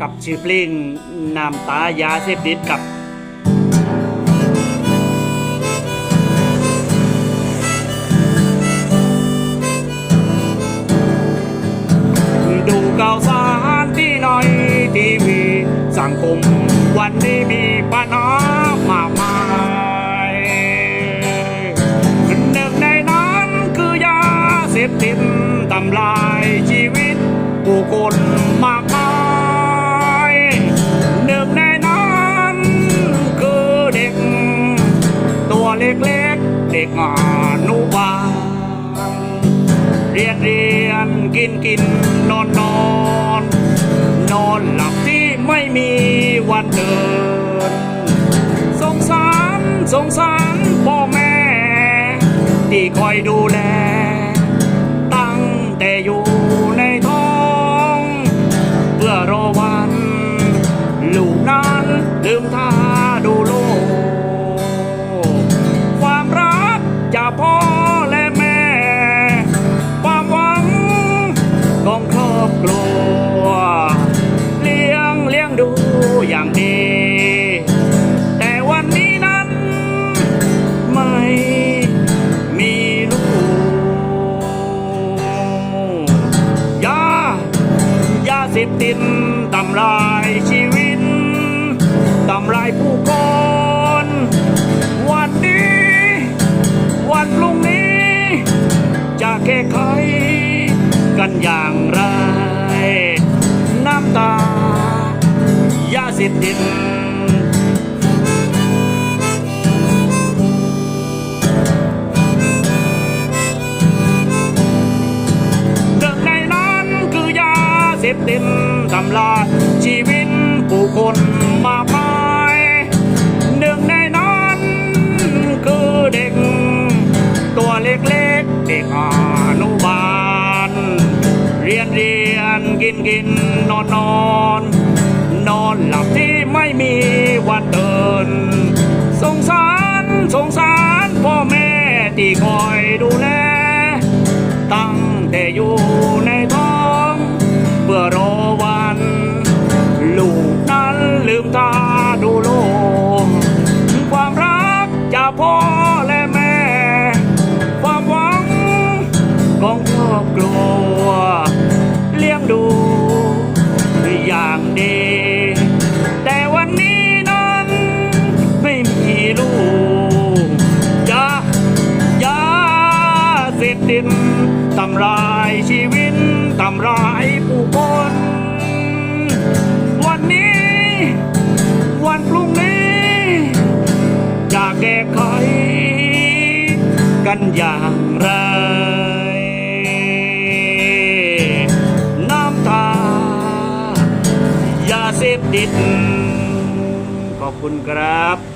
กับชื่อเพลงน้ำตายาเสพติดกับดูข่าวสารที่หน่อยทีวีสังคมวันนี้มีปัญหามากมายหนึ่งในนั้นคือยาเสพติดทำลายชีวิตผู้คน เด็กอนุบาลเรียนเรียนกินกินนอนนอนนอนหลับที่ไม่มีวันเดิน สงสารสงสารพ่อแม่ ที่คอยดูแล สพตินทำลายชีวิตทำลายผู้คนวันนี้ วันพรุ่งนี้ จะแก้ไขกันอย่างไร น้ำตายาเสพติด เสพติดทำลาชีวิตผู้คนมากมายหนึ่งในนั้นคือเด็ก ตัวเล็กๆเด็กอนุบาล เรียนเรียนกินกินนอนนอนนอนหลับที่ไม่มีวันเดิน สงสารสงสารพ่อแม่ที่คอยดูแล ตั้งแต่อยู่ ลูกนั้นลืมตาดูโลกความรักจากพ่อและแม่ ความหวังของครอบครัว เลี้ยงดูอย่างดี แต่วันนี้นั้นไม่มีลูกยายาเสพติดทำลายชีวิตทำลายผู้คน กันอย่างไร น้ำตา ยาเสพติด ขอบคุณครับ